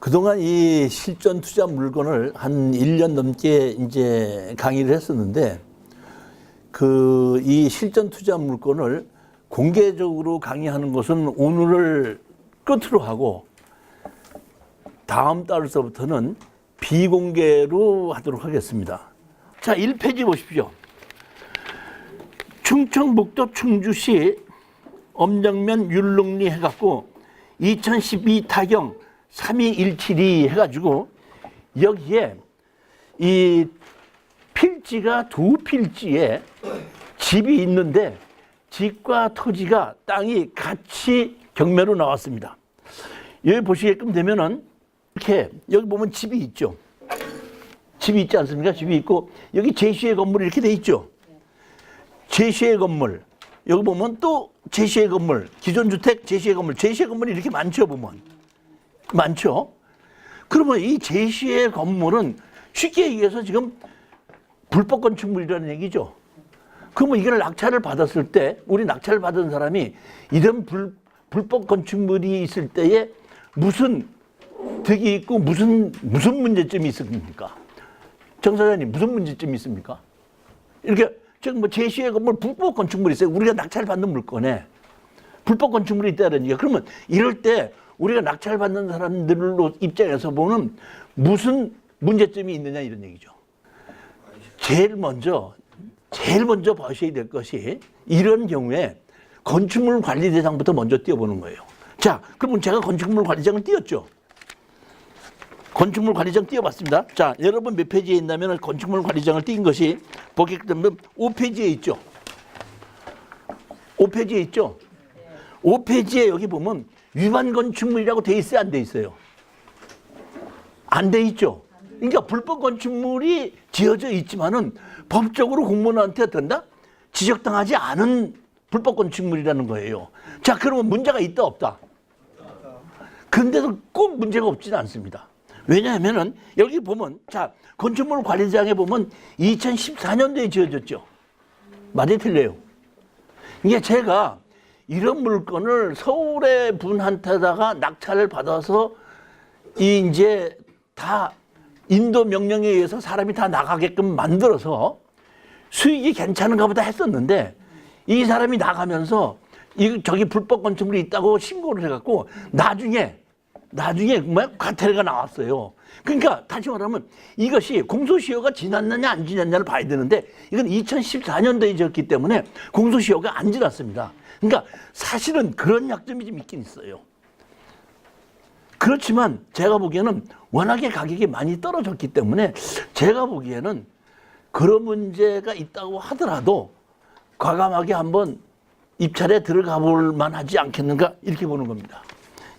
그동안 이 실전 투자 물건을 한 1년 넘게 이제 강의를 했었는데 그 이 실전 투자 물건을 공개적으로 강의하는 것은 오늘을 끝으로 하고 다음 달서부터는 비공개로 하도록 하겠습니다. 자, 1페이지 보십시오. 충청북도 충주시 엄정면 율릉리 해갖고 2012 타경 3217이 해가지고 여기에 이 필지가 두 필지에 집이 있는데 집과 토지가 땅이 같이 경매로 나왔습니다. 여기 보시게끔 되면은 이렇게 여기 보면 집이 있죠. 집이 있지 않습니까? 집이 있고 여기 제시의 건물이 이렇게 돼 있죠. 제시의 건물 여기 보면 또 제시의 건물 기존 주택 제시의 건물 제시의 건물이 이렇게 많죠 보면 많죠. 그러면 이 제시의 건물은 쉽게 얘기해서 지금 불법 건축물이라는 얘기죠. 그러면 이걸 낙찰을 받았을 때 우리 낙찰을 받은 사람이 이런 불, 불법 건축물이 있을 때에 무슨 득이 있고 무슨 무슨 문제점이 있습니까? 정 사장님 무슨 문제점이 있습니까? 이렇게 지금 뭐 제시의 건물 불법 건축물이 있어요. 우리가 낙찰 받는 물건에 불법 건축물이 있다는 얘기야. 그러면 이럴 때 우리가 낙찰 받는 사람들로 입장에서 보면 무슨 문제점이 있느냐 이런 얘기죠. 제일 먼저 제일 먼저 보셔야 될 것이 이런 경우에 건축물 관리 대상부터 먼저 띄워보는 거예요. 자, 그러면 제가 건축물 관리장을 띄웠죠. 건축물 관리장 띄워봤습니다. 자, 여러분 몇 페이지에 있냐면 건축물 관리장을 띄인 것이 보게 되면 5페이지에 있죠. 5페이지에 있죠. 5페이지에 여기 보면 위반 건축물이라고 돼 있어요, 안 돼 있어요? 안 돼 있죠. 그러니까 불법 건축물이 지어져 있지만은 법적으로 공무원한테 어떤다? 지적당하지 않은 불법 건축물이라는 거예요. 자, 그러면 문제가 있다 없다? 근데도 꼭 문제가 없지는 않습니다. 왜냐하면은 여기 보면 자 건축물 관리장에 보면 2014년도에 지어졌죠. 맞아요, 틀려요. 이게 제가 이런 물건을 서울의 분한테다가 낙찰을 받아서 이 이제 다 인도 명령에 의해서 사람이 다 나가게끔 만들어서 수익이 괜찮은가 보다 했었는데 이 사람이 나가면서 이 저기 불법 건축물이 있다고 신고를 해갖고 나중에 나중에 뭐 과태료가 나왔어요. 그러니까 다시 말하면 이것이 공소시효가 지났느냐 안 지났냐를 봐야 되는데 이건 2014년도에 지었기 때문에 공소시효가 안 지났습니다. 그러니까 사실은 그런 약점이 좀 있긴 있어요. 그렇지만 제가 보기에는 워낙에 가격이 많이 떨어졌기 때문에 제가 보기에는 그런 문제가 있다고 하더라도 과감하게 한번 입찰에 들어가 볼 만하지 않겠는가 이렇게 보는 겁니다.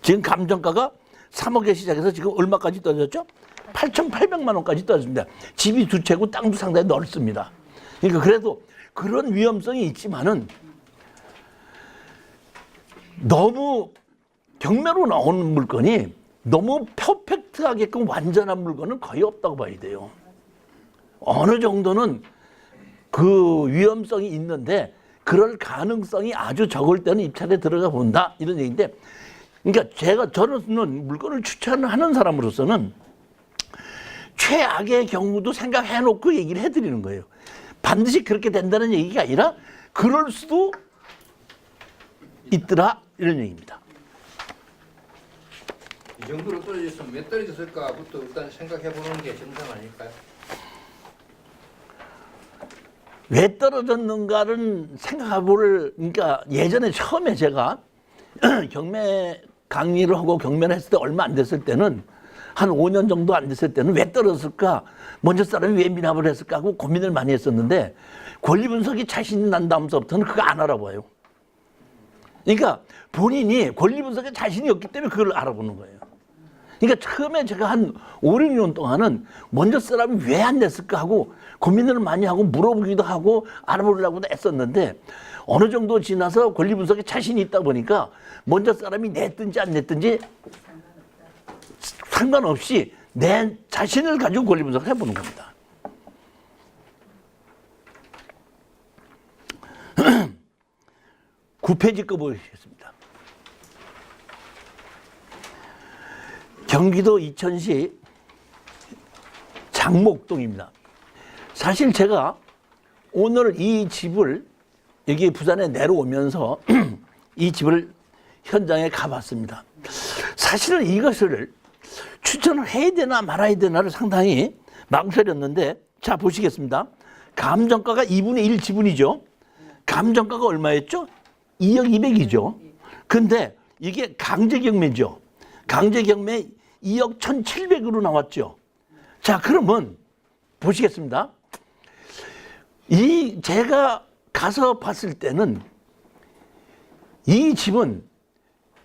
지금 감정가가 3억에 시작해서 지금 얼마까지 떨어졌죠? 8,800만 원까지 떨어집니다. 집이 두 채고 땅도 상당히 넓습니다. 그러니까 그래도 그런 위험성이 있지만은 너무 경매로 나오는 물건이 너무 퍼펙트하게끔 완전한 물건은 거의 없다고 봐야 돼요. 어느 정도는 그 위험성이 있는데 그럴 가능성이 아주 적을 때는 입찰에 들어가 본다 이런 얘기인데 그러니까 제가 저는 물건을 추천하는 사람으로서는 최악의 경우도 생각해 놓고 얘기를 해 드리는 거예요. 반드시 그렇게 된다는 얘기가 아니라 그럴 수도 있더라 이런 얘기입니다. 이 정도로 떨어졌으면 왜 떨어졌을까부터 일단 생각해 보는 게 정상 아닐까요? 왜 떨어졌는가를 생각해 볼, 그러니까 예전에 처음에 제가 경매 강의를 하고 경매를 했을 때 얼마 안 됐을 때는 한 5년 정도 안 됐을 때는 왜 떨어졌을까? 먼저 사람이 왜 미납을 했을까? 하고 고민을 많이 했었는데 권리 분석이 자신이 난 다음서부터는 그거 안 알아봐요. 그러니까 본인이 권리 분석에 자신이 없기 때문에 그걸 알아보는 거예요. 그러니까 처음에 제가 한 5, 6년 동안은 먼저 사람이 왜안 됐을까 하고 고민을 많이 하고 물어보기도 하고 알아보려고도 했었는데 어느 정도 지나서 권리 분석에 자신이 있다 보니까 먼저 사람이 냈든지 안 냈든지 상관없이 내 자신을 가지고 권리 분석을 해보는 겁니다. 구페이지 거 보시겠습니다. 경기도 이천시 장목동입니다. 사실 제가 오늘 이 집을 여기 부산에 내려오면서 이 집을 현장에 가봤습니다. 사실은 이것을 추천을 해야 되나 말아야 되나를 상당히 망설였는데 자 보시겠습니다. 감정가가 2분의 1 지분이죠. 감정가가 얼마였죠? 2억 2백이죠. 근데 이게 강제 경매죠. 강제 경매 2억 1,700으로 나왔죠. 자, 그러면 보시겠습니다. 이 제가 가서 봤을 때는 이 집은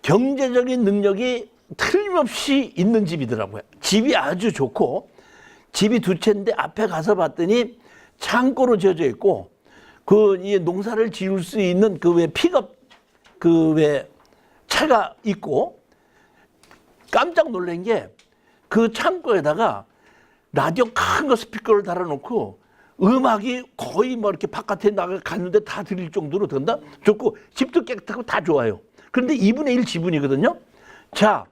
경제적인 능력이 틀림없이 있는 집이더라고요. 집이 아주 좋고 집이 두 채인데 앞에 가서 봤더니 창고로 지어져 있고 그 이 농사를 지을 수 있는 그 왜 픽업 그 왜 차가 있고 깜짝 놀란 게 그 창고에다가 라디오 큰 거 스피커를 달아놓고 음악이 거의 뭐 이렇게 바깥에 나가 갔는데 다 들릴 정도로 된다? 좋고 집도 깨끗하고 다 좋아요. 그런데 2분의 1 지분이거든요. 자,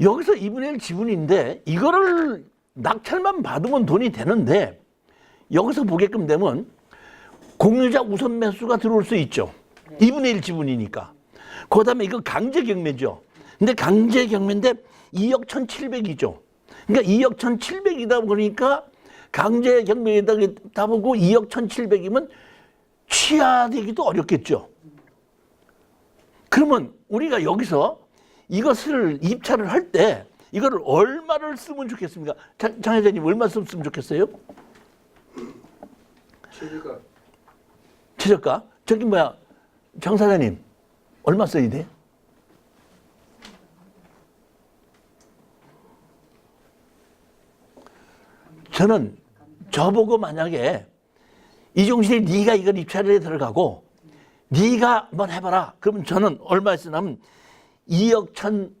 여기서 2분의 1 지분인데 이거를 낙찰만 받으면 돈이 되는데 여기서 보게끔 되면 공유자 우선 매수가 들어올 수 있죠. 2분의 1 지분이니까. 그 다음에 이거 강제 경매죠. 근데 강제 경매인데 2억 1,700이죠. 그러니까 2억 1,700이다 보니까 강제 경매에다 보고 2억 1,700이면 취하되기도 어렵겠죠. 그러면 우리가 여기서 이것을 입찰을 할 때 이거를 얼마를 쓰면 좋겠습니까? 장, 장 회장님 얼마 쓰면 좋겠어요? 최저가 최저가? 저기 뭐야 정 사장님 얼마 써야 돼? 저는 저보고 만약에 이종신이 네가 이걸 입찰에 들어가고 네가 한번 해봐라. 그러면 저는 얼마 쓰냐면 2억 1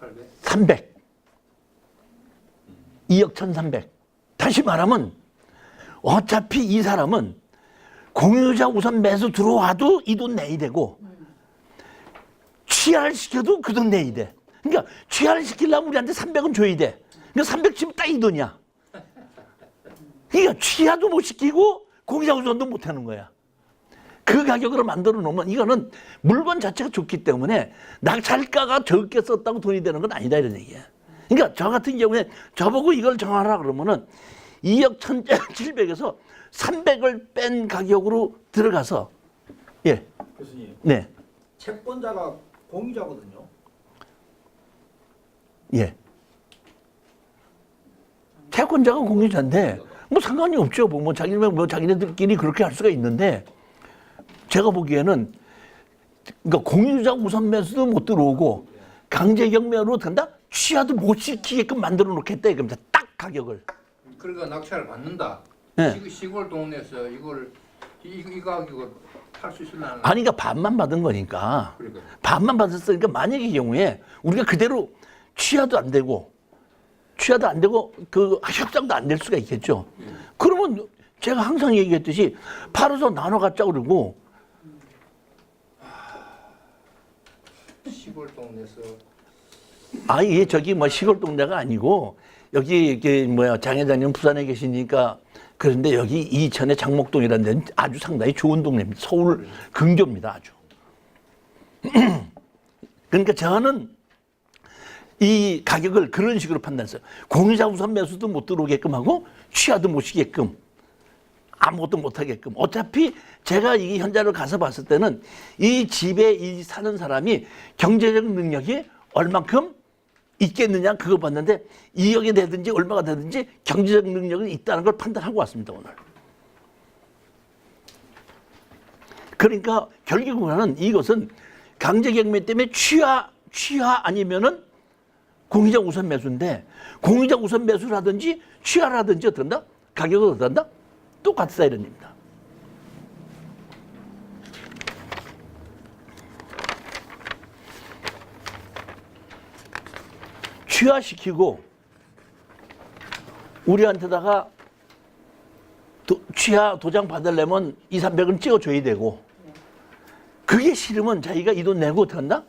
800 300. 2억 1,300. 다시 말하면 어차피 이 사람은 공유자 우선 매수 들어와도 이 돈 내야 되고 취하를 시켜도 그 돈 내야 돼. 그러니까 취하를 시키려면 우리한테 300은 줘야 돼. 그러니까 300 치면 딱이 돈이야. 그러니까 취하도 못 시키고 공유자 우선도 못 하는 거야. 그 가격으로 만들어 놓으면 이거는 물건 자체가 좋기 때문에 낙찰가가 적게 썼다고 돈이 되는 건 아니다 이런 얘기야. 그러니까 저 같은 경우에 저보고 이걸 정하라 그러면은 2억 1,700에서 300을 뺀 가격으로 들어가서 예, 교수님, 네, 채권자가 공유자거든요. 예. 채권자가 공유자인데 뭐 상관이 없죠. 뭐, 뭐 자기네 뭐 자기네들끼리 그렇게 할 수가 있는데 제가 보기에는 그러니까 공유자 우선 매수도 못 들어오고 강제 경매로 된다 취하도 못 시키게끔 만들어 놓겠다 이겁니다. 딱 가격을. 그러니까 낙찰을 받는다. 네. 시, 시골 동네에서 이걸 이, 이 가격을 팔수 있을라는 아니 그러니까 반만 받은 거니까 그러니까 반만 받았으니까 만약의 경우에 우리가 그대로 취하도 안 되고 취하도 안 되고 그 협상도 안 될 수가 있겠죠. 그러면 제가 항상 얘기했듯이 팔아서 나눠 갖자 그러고 시골 동네에서 아 이게 저기 뭐 시골 동네가 아니고 여기 이게 뭐야 장 회장님 부산에 계시니까 그런데 여기 이천의 장목동이라는 데는 아주 상당히 좋은 동네입니다. 서울 근교입니다 아주. 그러니까 저는 이 가격을 그런 식으로 판단했어요. 공유자 우선 매수도 못 들어오게끔 하고 취하도 못 시게끔 아무것도 못 하게끔. 어차피 제가 이 현장을 가서 봤을 때는 이 집에 이 사는 사람이 경제적 능력이 얼만큼 있겠느냐 그거 봤는데 2억이 되든지 얼마가 되든지 경제적 능력은 있다는 걸 판단하고 왔습니다 오늘. 그러니까 결국은 이것은 강제 경매 때문에 취하 취하 아니면은 공유자 우선 매수인데 공유자 우선 매수라든지 취하라든지 어떤다 가격을 어떤다 똑같다 이런 얘기입니다. 취하시키고 우리한테다가 도, 취하 도장 받으려면 2, 300은 찍어줘야 되고 그게 싫으면 자기가 이 돈 내고 어떡한다?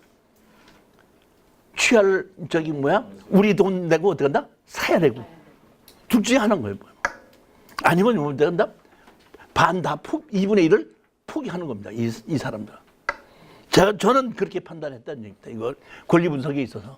취할 저기 뭐야 우리 돈 내고 어떻게 한다 사야 되고 둘 중에 하나인 거예요. 아니면 뭐 어떻게 한다 반다 2분의 1을 포기하는 겁니다. 이, 이 사람들. 제가 저는 그렇게 판단했다는 얘기입니다. 이거 권리 분석에 있어서.